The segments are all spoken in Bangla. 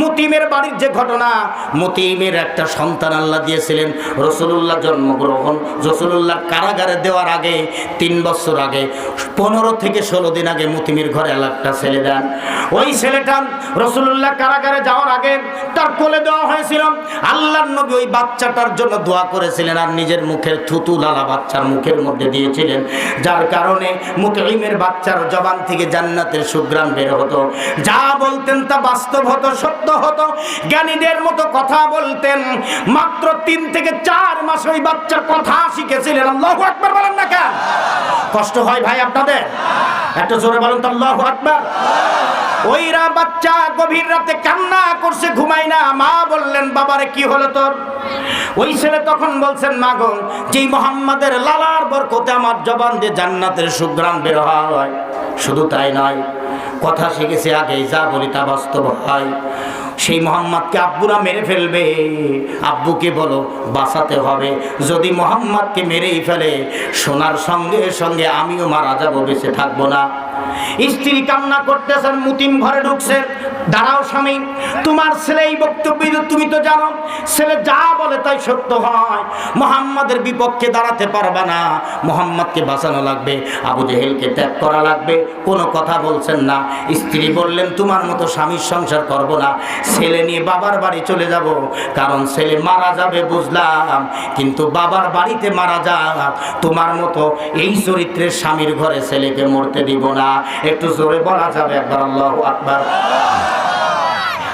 মুতিমের বাড়ির যে ঘটনা, মুতিমের একটা সন্তান আল্লাহ দিয়েছিলেন। রসুল্লাহ জন্মগ্রহণ রসুল্লাহ কারাগারে দেওয়ার আগে, তিন বছর আগে, পনেরো থেকে ষোলো দিন আগে মুতিমের ঘরে একটা ছেলে দেন। ওই ছেলেটা রসুল্লাহ কারাগারে যাওয়ার আগে তার কোলে দেওয়া হয়েছিল। আল্লাহ নবী ওই বাচ্চাটার জন্য দোয়া করেছিলেন আর নিজের মুখের থুতু লালা বাচ্চার মুখের মধ্যে দিয়েছিলেন। যার কারণে মুতলিমের বাচ্চার জবান থেকে জান্নাতের সুগ্রাম বের হতো। যা বলতেন তা বাস্তব হতো সত্য হতো। জ্ঞানীদের মতো কথা বলতেন। মাত্র তিন থেকে চার মাস ওই বাচ্চার কথা শিখেছিলেন। আল্লাহ আকবার বলেন না কেন? কষ্ট হয় ভাই আপনাদের? একটু জোরে বলেন তো, আল্লাহ আকবার। ওইরা বাচ্চা গভীর রাতে কান্না করছে ঘুমাই না। মা বললেন, বাবারে, কি হলো তোর? ওই ছেলে তখন বলছেন, মা গো, যেই মোহাম্মদের লালার বরকতে আমার জবান দিয়ে জান্নাতের সুগ্রাম বের হয়, শুধু তাই নয় কথা শিখেছে আগে, যা বলি তা বাস্তব হয়। সেই মোহাম্মদকে আব্বুরা মেরে ফেলবে। আব্বুকে বলো, বাঁচাতে হবে। যদি মোহাম্মদকে মেরেই ফেলে, সোনার সঙ্গে সঙ্গে আমিও মারা যাব, বেঁচে থাকব না। স্ত্রী কান্না করতেছেন, মুতিম ঘরে ঢুকছে দাঁড়াও স্বামী, তোমার ছেলে এই বক্তব্য তুমি তো জানো, ছেলে যা বলে তাই সত্য হয়। মোহাম্মদের বিপক্ষে দাঁড়াতে পারবা না। মোহাম্মদকে বাঁচানো লাগবে, আবু জেহেলকে ত্যাগ করা লাগবে। কোনো কথা বলছেন না। স্ত্রী বললেন, তোমার মতো স্বামীর সংসার করব না। ছেলে নিয়ে বাবার বাড়ি চলে যাব। কারণ ছেলে মারা যাবে, বুঝলাম। কিন্তু বাবার বাড়িতে মারা যাক। তোমার মতো এই চরিত্রের স্বামীর ঘরে ছেলেকে মরতে দিব না। একটু জোরে বলা যাবে একবার, আল্লাহ আকবার।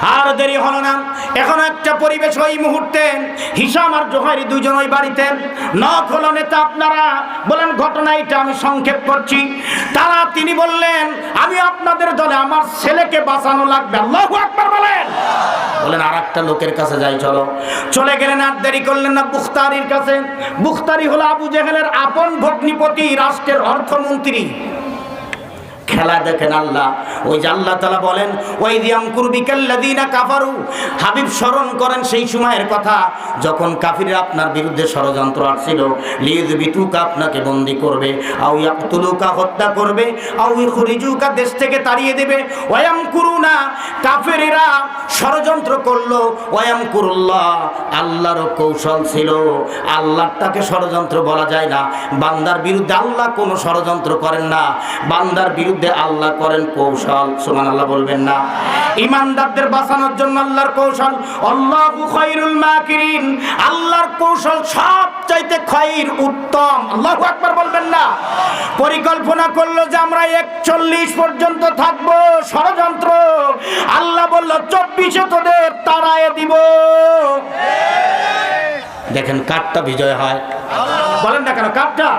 আর দেরি হলো না। এখন একটা পরিবেশ ওই মুহূর্তে হিসাম আর জোহারি দুজন ওই বাড়িতে। নখ হলো নেতা আপনারা, বলেন ঘটনা এটা আমি সংক্ষেপ করছি। তারা তিনি বললেন, আমি আপনাদের দলে আমার ছেলেকে বাঁচানো লাগবে। আল্লাহ আকবার বলেন। বলেন আর একটা লোকের কাছে যাই, চলো। চলে গেলেন, আর দেরি করলেন না বুখতারির কাছে। বুখতারি হলো আবু জেহেলের আপন ভগ্নিপতি, রাষ্ট্রের অর্থমন্ত্রী। খেলা দেখেন আল্লাহ। ওই যে আল্লাহ তালা বলেন ওই দিয়াম কুরবিকাল্লাদিনা কাফারু। হাবিব স্মরণ করেন সেই সময়ের কথা, যখন কাফিররা আপনার বিরুদ্ধে ষড়যন্ত্র আসছিল লিদ বিতুকা আপনাকে বন্দি করবে আউ ইয়াকতুলুকা হত্যা করবে আউ ইখরিজুকা দেশ থেকে তাড়িয়ে দেবে। ওয়াম কুরুনা কাফেরেরা ষড়যন্ত্র করল। ওয়াম কুরুল্লাহ আল্লাহর কৌশল ছিল আল্লাহটাকে ষড়যন্ত্র বলা যায় না। বান্দার বিরুদ্ধে আল্লাহ কোনো ষড়যন্ত্র করেন না। বান্দার বিরুদ্ধে আল্লাহ করেন কৌশল। সুমান আল্লাহ বলবেন না। ইমানদারদের বাঁচানোর জন্য আল্লাহর কৌশল। আল্লাহর কৌশল সব চাইতে খৈর উত্তম। আল্লাহু আকবার বলবেন না। পরিকল্পনা করল যে আমরা একচল্লিশ পর্যন্ত থাকব, ষড়যন্ত্র। আল্লাহ বলল, চব্বিশে তোদের তারায় দিব। দেখেন কাঠটা বিজয় হয়। বলেন না কেন কাঠটা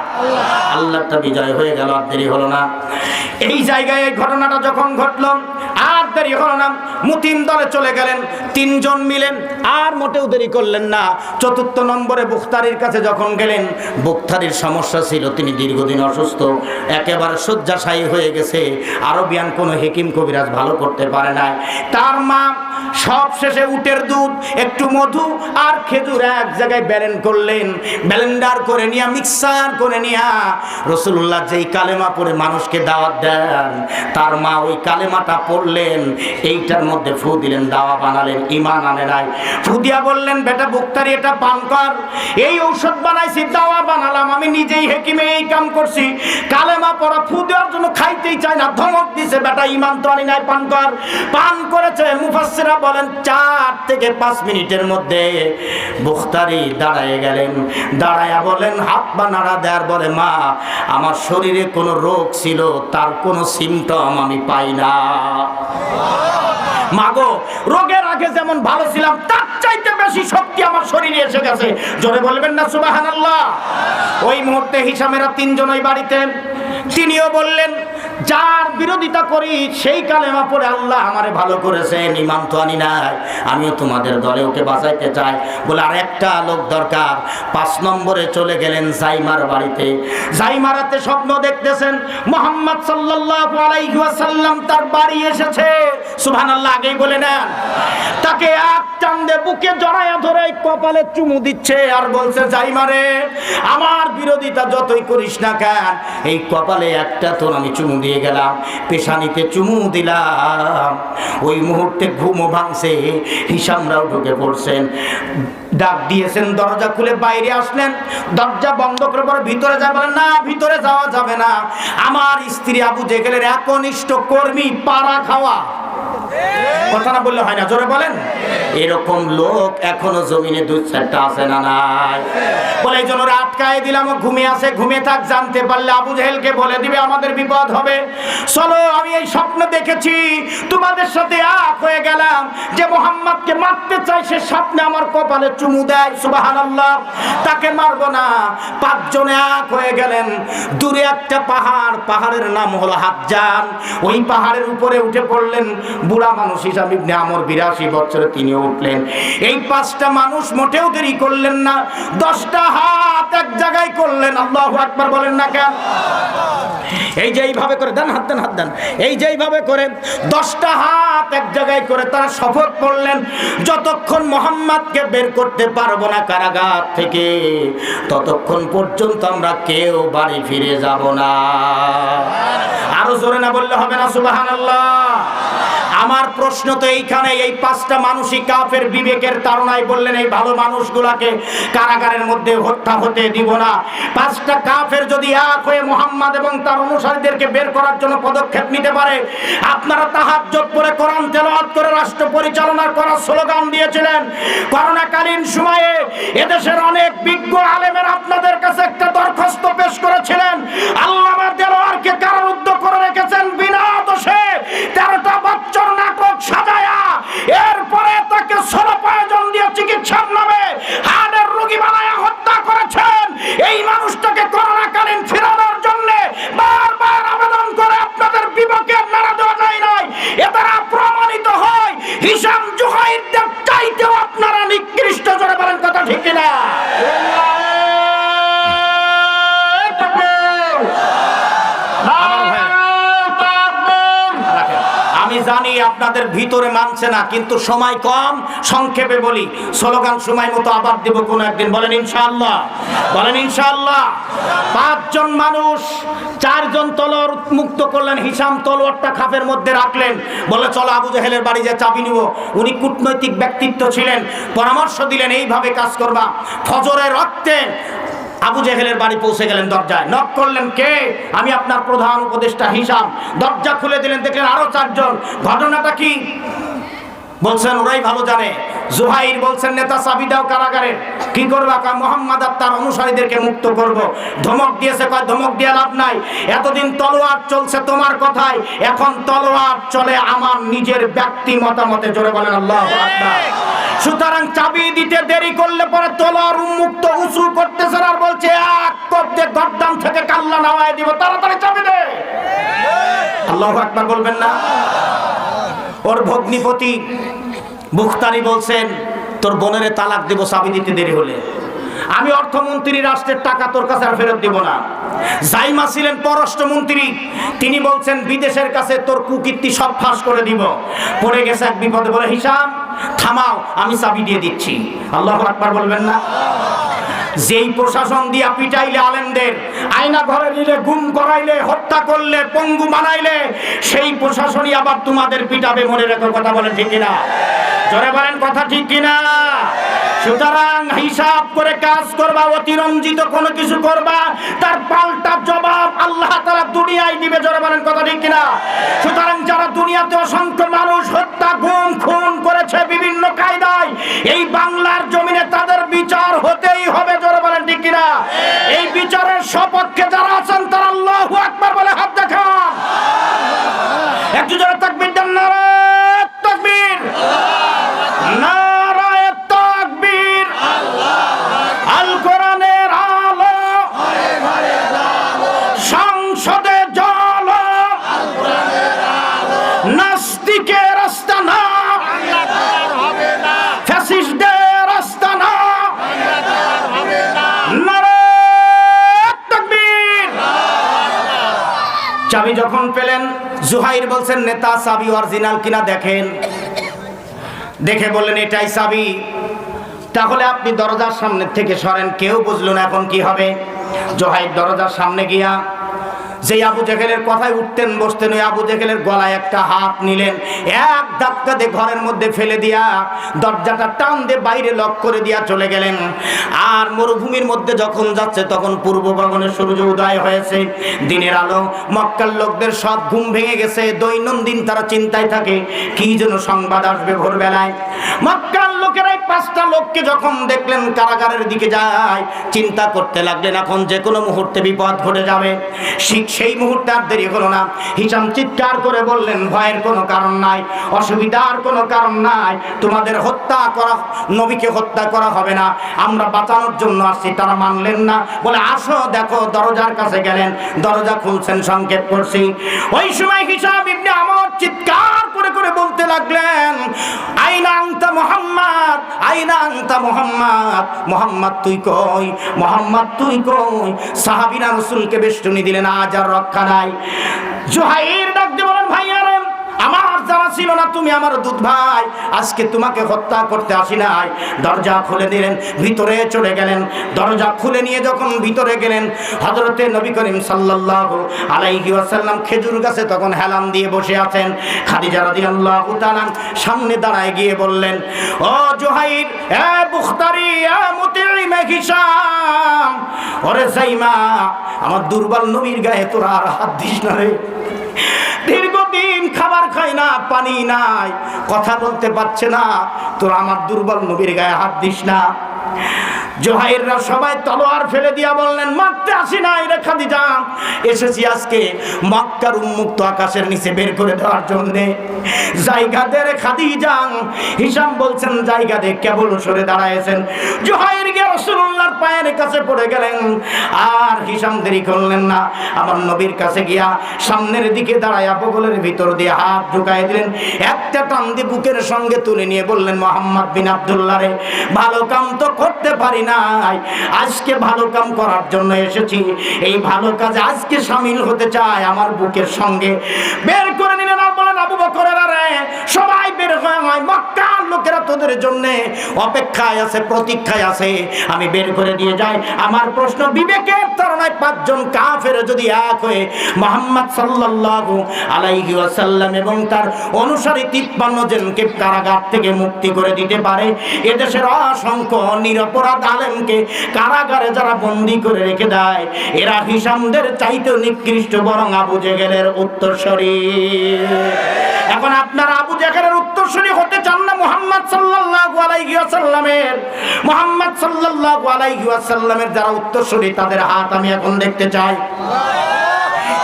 আল্লাহটা বিজয় হয়ে গেল আর দেরি হলো না। এই জায়গায় এই ঘটনাটা যখন ঘটল আর দেরি হলো না মুতিম দলে চলে গেলেন তিনজন মিলেন আর মোটেও দেরি করলেন না। চতুর্থ নম্বরে বুখতারির কাছে যখন গেলেন, বুখতারির সমস্যা ছিল, তিনি দীর্ঘদিন অসুস্থ, একেবারে শয্যাশায়ী হয়ে গেছে। আরবিয়ান কোনো হেকিম কবিরাজ ভালো করতে পারে না তার মা সব শেষে উটের দুধ, একটু মধু আর খেজুর এক জায়গায় ব্যালেন করলেন। ব্যালেন্ডার করে নিয়া, মিক্সার করে নিয়া, রসুল্লাহ যেই কালেমা পড়ে মানুষকে দাওয়াত দেন, তার মা ওই কালেমাটা পড়লেন, এইটার মধ্যে ফু দিলেন, দাওয়া বানালেন ইমান আনে নাই। ফু দিয়া বললেন, বেটা বুক্তারি, এটা পান কর। এই ঔষধ বানাইছি, দাওয়া বানালাম, আমি নিজেই হেকিমে এই কাম করছি। কালেমা পড়া ফু দেওয়ার জন্য খাইতেই চায় না, ধমক দিছে, বেটা ইমান তো আনি নাই, পান কর। পান করেছে, মুফাসসিরা বলেন, চার থেকে পাঁচ মিনিটের মধ্যে বুখতারি দাঁড়ায় গেলেন। দাঁড়ায়া বলেন, হাত বা নাড়া দেয়ার বলে মা, আমার শরীরে কোনো রোগ ছিল, তার কোনো সিমটম আমি পাই না। মাগো, রোগের আগে যেমন ভালো ছিলাম, তার চাইতে বেশি শক্তি আমার শরীরে এসে গেছে। জোরে বলবেন না, সুবাহানাল্লাহ। ওই মুহূর্তে হিসামেরা তিনজন ওই বাড়িতে, তিনিও বললেন যার বিরোধিতা করি, সেই কালেমা পড়ে আল্লাহ আমারে ভালো করেছেন ইমান তো আনি নাই। আমিও তোমাদের দলে ওকে বাঁচাইতে চাই। বলে, আর একটা লোক দরকার। পাঁচ নম্বরে চলে গেলেন জাইমার বাড়িতে। জাইমারাতে স্বপ্ন দেখতেছেন, মোহাম্মদ সাল্লাল্লাহু আলাইহি তার বাড়ি এসেছে। সুবহানাল্লাহ, আগেই বলে নেন। তাকে এক চান্দে বুকে জড়ায়া ধরে কপালে চুমু দিচ্ছে আর বলছে, জাইমারে, আমার বিরোধিতা যতই করিস না কেন, এই কপালে একটা তোর আমি চুমু দিয়ে গেলাম, পেশানিতে চুমু দিলাম। ওই মুহূর্তে ঘুমও ভাঙছে, হিসামরাও ঢুকে পড়ছেন। ডাক দিয়েছেন, দরজা খুলে বাইরে আসলেন। দরজা বন্ধ করে পরে ভিতরে যাবেন না, ভিতরে যাওয়া যাবে না। আমার স্ত্রী আবু জেগেলের একনিষ্ঠ কর্মী পাড়া খাওয়া। কথা না বললে হয় না জোরে বলেন। এরকম লোক এখনও জমিনে দুই চারটা আছে না নাই? বলে এই জন্য দিলাম ঘুমিয়ে আছে ঘুমিয়ে থাক জানতে পারলে আবু জেহেলকে বলে দিবে আমাদের বিপদ হবে। চলো আমি এই স্বপ্ন দেখেছি তোমাদের সাথে এক হয়ে গেলাম যে মোহাম্মদকে মারতে চাই সে স্বপ্নে আমার কপালে চুমু দেয় সুবাহানাল্লাহ। তাকে মারবো না। পাঁচজনে এক হয়ে গেলেন। দূরে একটা পাহাড় পাহাড়ের নাম হলো হাতজান ওই পাহাড়ের উপরে উঠে পড়লেন বুড়া মানুষ হিসাবে ইবনে আমর বিরাশি বছরে তিনিও উঠলেন। এই পাঁচটা মানুষ মোটেও দেরি করলেন না, দশটা হাত এক জায়গায় করলেন। আল্লাহ আকবার বলেন না কেন? এই যে এইভাবে করে দেন, হাত দেন হাত দেন। এই যে এইভাবে করে দশটা হাত এক জায়গায় করে তারা শপথ পড়লেন, যতক্ষণ মোহাম্মদকে বের করতে পারব না কারাগার থেকে, ততক্ষণ পর্যন্ত আমরা কেউ বাড়ি ফিরে যাব না। আরও জোরে না বললে হবে না সুবাহান আমার প্রশ্ন তো এইখানে, এই পাঁচটা মানুষই কাফের বিবেকের তারণায় বললেন, এই ভালো মানুষগুলাকে কারাগারের মধ্যে হত্যা হতে দিব না। পাঁচটা কাফের যদি এক হয়ে মোহাম্মদ এবং তার অনুসারীদেরকে বের করার জন্য পদক্ষেপ নিতে পারে, আপনারা তাহাজ্জত করে কোরআন তেলাওয়াত করে রাষ্ট্র পরিচালনার করার স্লোগান দিয়েছিলেন। করোনাকালীন সময়ে এদেশের অনেক বিজ্ঞ আলেমের আপনাদের কাছে একটা দরখাস্ত পেশ করেছিলেন আল্লামা চিকিৎসার নামে হার্টের রোগী বানায় হত্যা করেছেন। এই মানুষটাকে করোনাকালীন ফেরানোর ভিতরে মানছে না, কিন্তু সময় কম, সংক্ষেপে বলি, স্লোগান সময় মতো আবার দেব কোন একদিন। বলেন ইনশাআল্লাহ বলেন ইনশাআল্লাহ। পাঁচজন মানুষ, চারজন তলোয়ার মুক্ত করলেন, হিসাম তলোয়ারটা খাপের মধ্যে রাখলেন। বলে, চলো আবু জাহেলের বাড়ি যে চাবি নিব। উনি কূটনৈতিক ব্যক্তিত্ব ছিলেন, পরামর্শ দিলেন, এইভাবে কাজ করবা। ফজরের রক্তে আবু জেহেলের বাড়ি পৌঁছে গেলেন দরজায়। নক করলেন কে? আমি আপনার প্রধান উপদেষ্টা হিসাম। দরজা খুলে দিলেন, দেখলেন আরও চারজন। ঘটনাটা কি? বলছেন, ওরাই ভালো জানে। জুহাইর বলছেন, নেতা চাবি দাও কারাগারের। কি করবা? কয়, মোহাম্মদ আর তার অনুসারীদেরকে মুক্ত করব। ধমক দিয়েছে, কয়, ধমক দিয়ে লাভ নাই। এতদিন তলোয়ার চলছে তোমার কথায়। এখন তলোয়ার চলে আমার নিজের ব্যক্তি মতামতে। জোরে বলেন, আল্লাহ সুতরাং চাবি দিতে দেরি করলে পরে তলোয়ার উন্মুক্ত, উঁচু করতেছেন আর বলছে, এক কব্দে গদ্দাম থেকে কাল্লা নামায় দিব। তাড়াতাড়ি চাবি দে। আল্লাহ আকবার বলবেন না? ওর ভগ্নিপতি বুখতারি বলছেন, তোর বোনের তালাক দেব, চাবি দিতে দেরি হলে। আমি অর্থমন্ত্রী রাষ্ট্রের টাকা তোর কাছে আর ফেরত দিব না। জাইমা ছিলেন পররাষ্ট্রমন্ত্রী। তিনি বলছেন, বিদেশের কাছে তোর কুকীর্তি সব ফাঁস করে দিব। পড়ে গেছে এক বিপদে বলে হিসাব থামাও আমি চাবি দিয়ে দিচ্ছি। আল্লাহ আকবার বলবেন না? যেই প্রশাসন দিয়া পিটাইলে আলেমদের আয়না ঘরে নিলে, গুম করাইলে, হত্যা করলে, পঙ্গু বানাইলে, সেই প্রশাসনই আবার তোমাদের পিটাবে মনে রেখো কথা বলেন ঠিক কিনা? জোরে বলেন কথা ঠিক কিনা? সুতরাং হিসাব করে কাজ করবা, অতিরঞ্জিত কোনো কিছু করবা, তার পাল্টা জবাব আল্লাহ তারা দুনিয়ায় দিবে, জোরে বলেন কথা ঠিক কিনা? সুতরাং যারা দুনিয়াতে অসংখ্য মানুষ হত্যা, গুম, খুন করেছে বিভিন্ন কায়দায়, এই বাংলার জমিনে তাদের বিচার হতেই হবে জোরে বলেন ঠিক কিনা এই বিচারের সপক্ষে যারা আছেন তারা আল্লাহ আকবার বলে হাত দেখান একটু জোরে তাকবীর দেন জুহাইর বলছেন, নেতা সাবি অরিজিনাল কিনা দেখেন। দেখে বললেন, এটাই সাবি। তাহলে আপনি দরজার সামনে থেকে সরেন, কেউ বুঝলো না এখন কি হবে। জোহাইর দরজার সামনে গিয়া যে আবু জেহেলের কথায় উঠতেন, বসতেন, ওই আবু জেহেলের গলায় একটা হাত নিলেন। এক ধাক্কাতে ঘরের মধ্যে ফেলে দিয়া দরজাটা টান দিয়ে বাইরে লক করে দিয়া চলে গেলেন। আর মরুভূমির মধ্যে যখন যাচ্ছে, তখন পূর্ব গগনে সূর্য উদয় হয়েছে। দিনের আলো, মক্কার লোকদের সব ঘুম ভেঙে গেছে। দৈনন্দিন তারা চিন্তায় থাকে, কি যেন সংবাদ আসবে ভোরবেলায়। মক্কার লোকেরাই পাঁচটা লোককে যখন দেখলেন, কারাগারের দিকে যায়, চিন্তা করতে লাগলেন, এখন যে কোনো মুহূর্তে বিপদ ঘটে যাবে। ঠিক সেই মুহূর্তে আর দেরি হলো না। হিসাম চিৎকার করে বললেন, ভয়ের কোনো কারণ নাই, অসুবিধার কোনো কারণ নাই, তোমাদের হত্যা করা, নবীকে হত্যা করা হবে না, আমরা বাঁচানোর জন্য আসছি। তারা মানলেন না, বলে, আসো, দেখো, দরজার কাছে গেলেন, দরজা খুলছেন, সংকেত করছি ওই সময় হিসাব ইবনে আমর চিৎকার করে করে বলতে লাগলেন, আইনা আংতা মোহাম্মদ মোহাম্মদ। তুই তুই রসুলকে বেষ্টনী দিলেন আজ আর রক্ষা নাই। জোহাইর ডাক ছিল না তুমি আমার দুধ ভাই। আজকে তোমাকে হত্যা করতে আসি নাই। দরজা খুলে দিলেন ভিতরে চলে গেলেন। দরজা খুলে নিয়ে যখন ভিতরে গেলেন হজরতে নবী করিম সাল্লাল্লাহু আলাইহি ওয়াসাল্লাম খেজুর গাছে তখন হেলান দিয়ে বসে আছেন। খাদিজা রাদিয়াল্লাহু তাআলা সামনে দাঁড়ায় গিয়ে বললেন, ও জোহাইর, এ বুখতারি ওরে সাইমা, আমার দুর্বল নবীর গায়ে তোরা আর হাত দিস না রে। খায় না, পানি নাই। কথা বলতে পারছে না। তোর আমার দুর্বল নবীর গায়ে হাত দিস না। জোহাইররা সবাই তলোয়ার ফেলে দিয়া বললেন, মারতে আসি নাই রে খাদিজা। এসেছি আজকে মক্কার উন্মুক্ত আকাশের নিচে বের করে দেওয়ার জন্যে। জায়গা দে রে খাদিজা। হিসাম বলছেন, জায়গা দে, কেবল সরে দাঁড়ায়েছেন জোহাইর গিয়ে রসুল্লাহর পায়ের কাছে পড়ে গেলেন। আর হিসাম দেরি করলেন না, আমার নবীর কাছে গিয়া সামনের দিকে দাঁড়ায়া বগলের ভিতর দিয়ে হাত ঢুকাই দিলেন। একটা টান দিয়ে বুকের সঙ্গে তুলে নিয়ে বললেন, মোহাম্মদ বিন আবদুল্লাহ রে, ভালো কাম তো করতে পারি নাই। আজকে ভালো কাম করার জন্য এসেছি। এই ভালো কাজে আজকে সামিল হতে চায় আমার বুকের সঙ্গে। বের করে নিলেন আর বলেন আবু বকরেরা রে, সবাই বের হয়ে হয় মক্কার লোকেরা তোদের জন্য অপেক্ষায় আছে, প্রতীক্ষায় আছে। আমি বের করে দিয়ে যাই। আমার প্রশ্ন, বিবেকের তারণায় পাঁচজন কাফের যদি এক হয়ে মোহাম্মদ সাল্লাল্লাহু আলাইহি ওয়াসাল্লাম এবং তার অনুসারী তিপ্পান্ন জনকে কারাগার থেকে মুক্তি করে দিতে পারে, এদেশের অসংখ্য নিরপরাধ আলেমকে কারাগারে যারা বন্দি করে রেখে দেয়, এরা হিসামদের চাইতেও নিকৃষ্ট বরং আবু জেগেলের উত্তরসরী এখন আপনারা আবু জাহেলের উত্তরসূরি হতে চান না মুহাম্মদ সাল্লাল্লাহু আলাইহি ওয়াসাল্লামের। মুহাম্মদ সাল্লাল্লাহু আলাইহি ওয়াসাল্লামের যারা উত্তরসূরি তাদের হাত আমি এখন দেখতে চাই।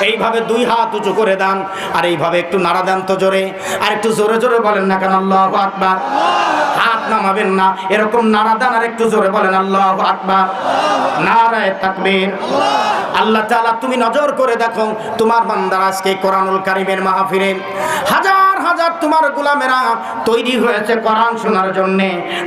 এইভাবে দুই হাত উঁচু করে দেন, আর এইভাবে একটু নাড়া দেন তো জোরে, আর একটু জোরে জোরে বলেন না কেন, আল্লাহ আকবার। নামাবেন না। এরকম নারা দান আর একটু জোরে বলেন, আল্লাহ আকবার। নারায় তাকবীর। আল্লাহ তাআলা, তুমি নজর করে দেখো, তোমার বান্দার আজকে কোরআনুল কারিমের মাহফিলে হাজার তোমার গোলামেরা তৈরি হয়েছে কোরআন শোনার জন্য।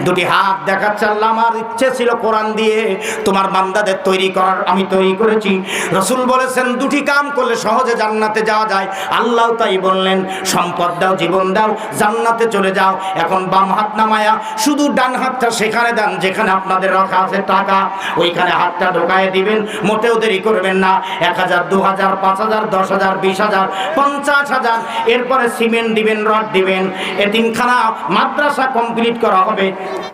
দুটি হাত দেখাচ্ছে আল্লাহ, আমার ইচ্ছে ছিল কোরআন দিয়ে তোমার বান্দাদের তৈরি করার, আমি তৈরি করেছি। রসুল বলেছেন, দুটি কাম করলে সহজে জান্নাতে যাওয়া যায়। আল্লাহ তাই বললেন, সম্পদ দাও, জীবন দাও, জান্নাতে চলে যাও। এখন বাম হাত নামায়া, শুধু ডান হাতটা সেখানে দেন, যেখানে আপনাদের রাখা আছে টাকা। ওইখানে হাতটা ঢোকায় দিবেন, মোটেও দেরি করবেন না। এক হাজার, দু হাজার, পাঁচ হাজার, দশ হাজার, বিশ হাজার, পঞ্চাশ হাজার, এরপরে সিমেন্ট দিবেন দিবেন। এ তিনখানা মাদ্রাসা কমপ্লিট করা হবে।